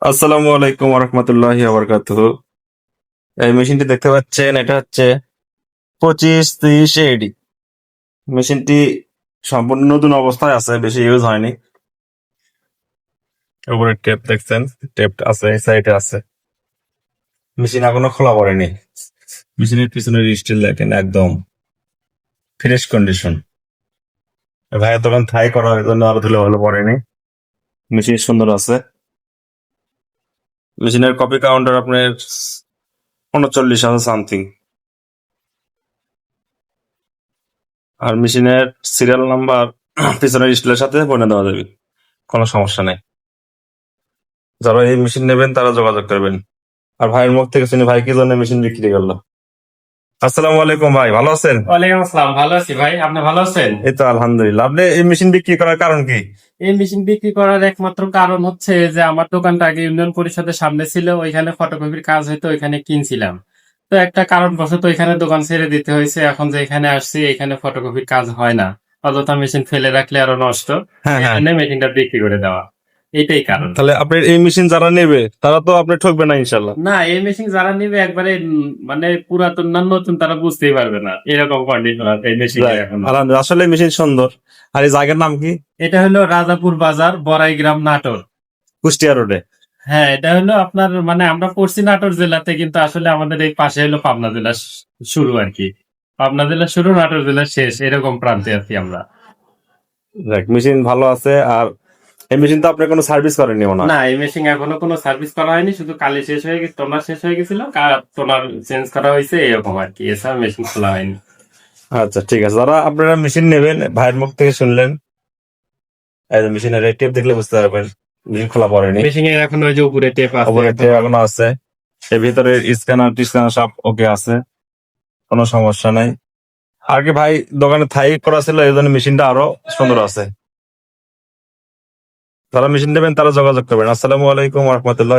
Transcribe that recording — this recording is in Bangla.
আসসালামু আলাইকুম রহমতুল্লাহ আবরকাতুহ এই মেশিনটি দেখতে পাচ্ছেন, এটা হচ্ছে পঁচিশ তিরিশ এডি মেশিনটি সম্পূর্ণ নতুন অবস্থায় আছে, বেশি ইউজ হয়নি। উপরে টেপ দেখছেন, টেপ আছে, এই সাইডে আছে। মেশিন এখনও খোলা পড়েনি। মেশিনের পিছনের স্টিল দেখেন, একদম ফ্রেশ কন্ডিশন। ভাইয়ের দোকান থাই করা জন্য আরও ধুলে ভালো পড়েনি। মেশিন সুন্দর আছে। মেশিনের কপি কাউন্টার আপনার উনচল্লিশ হাজার সামথিং আর মেশিনের সিরিয়াল নাম্বার পিছনের স্টিলের সাথে বনে দেওয়া যাবে, কোনো সমস্যা নেই। যারা এই মেশিন নেবেন, তারা যোগাযোগ করবেন। আর ভাইয়ের মুখ থেকে শুনি ভাই কি জন্য মেশিন বিক্রি করল? আসসালামু আলাইকুম ভাই ভালো আছেন? ওয়ালাইকুম আসসালাম ভালো আছি ভাই আপনি ভালো আছেন? এই তো আলহামদুলিল্লাহ। আপনি এই মেশিন বিক্রি করার কারণ কি? এই মেশিন বিক্রি করার একমাত্র কারণ হচ্ছে যে আমার দোকানটা আগে ইউনিয়ন পরিষদের সামনে ছিল ওইখানে ফটোকপির কাজ হইতো ওইখানে কিনছিলাম। তো একটা কারণ কারণবশত ওইখানে দোকান ছেড়ে দিতে হয়েছে এখন যে এখানে আসছি এখানে ফটোকপির কাজ হয় না। অযথা মেশিন ফেলে রাখলে আরও নষ্ট। হ্যাঁ হ্যাঁ। এখানে মেশিনটা বিক্রি করে দেওয়া। এটাই কারণ। তাহলে আপনার এই মেশিন যারা নেবে তারা তো আপনি ঠকবে না ইনশাল্লাহ না এই মেশিন যারা নিবে একবারে মানে পুরাতন না নতুন তারা বুঝতেই পারবে না এরকম কন্ডিশন এই মেশিন আসলে মেশিন সুন্দর। আর এই জায়গার নাম কি? এটা হলো রাজাপুর বাজার বড়াইগ্রাম নাটোর। কুষ্টিয়া রোডে। হ্যাঁ এটা হলো আপনার মানে আমরা পড়ছি নাটোর জেলাতে কিন্তু আসলে আমাদের এই পাশে হলো পাবনা জেলা শুরু আর কি। পাবনা জেলা শুরু নাটোর জেলা শেষ এরকম প্রান্তে আছি আমরা। দেখ মেশিন ভালো আছে আর এই মেশিন তো আপনি কোনো সার্ভিস করেননি মনে না এই মেশিন এখনও কোনো সার্ভিস করা হয়নি শুধু কালি শেষ হয়ে গেছে টোনার শেষ হয়ে গেছিল টোনার চেঞ্জ করা হয়েছে এরকম আর কি এছাড়া মেশিন খোলা হয়নি। আচ্ছা ঠিক আছে। যারা আপনারা মেশিন নেবেন ভাইয়ের মুখ থেকে শুনলেন মেশিনের টেপ দেখলে বুঝতে পারবেন মেশিন খোলা পড়েনি। মেশিন এর এখন ওই যে উপরে টেপ আছে উপরে টেপ এখনও আছে। এর ভিতরে স্ক্যানার টিস্ক্যানার সব ওকে আছে কোনো সমস্যা নাই। আর কি ভাই দোকানে থাই করা ছিল এই জন্য মেশিনটা আরও সুন্দর আছে। যারা মেশিন নেবেন তারা যোগাযোগ করবেন। আসসালামু আলাইকুম রহমতুল্লাহ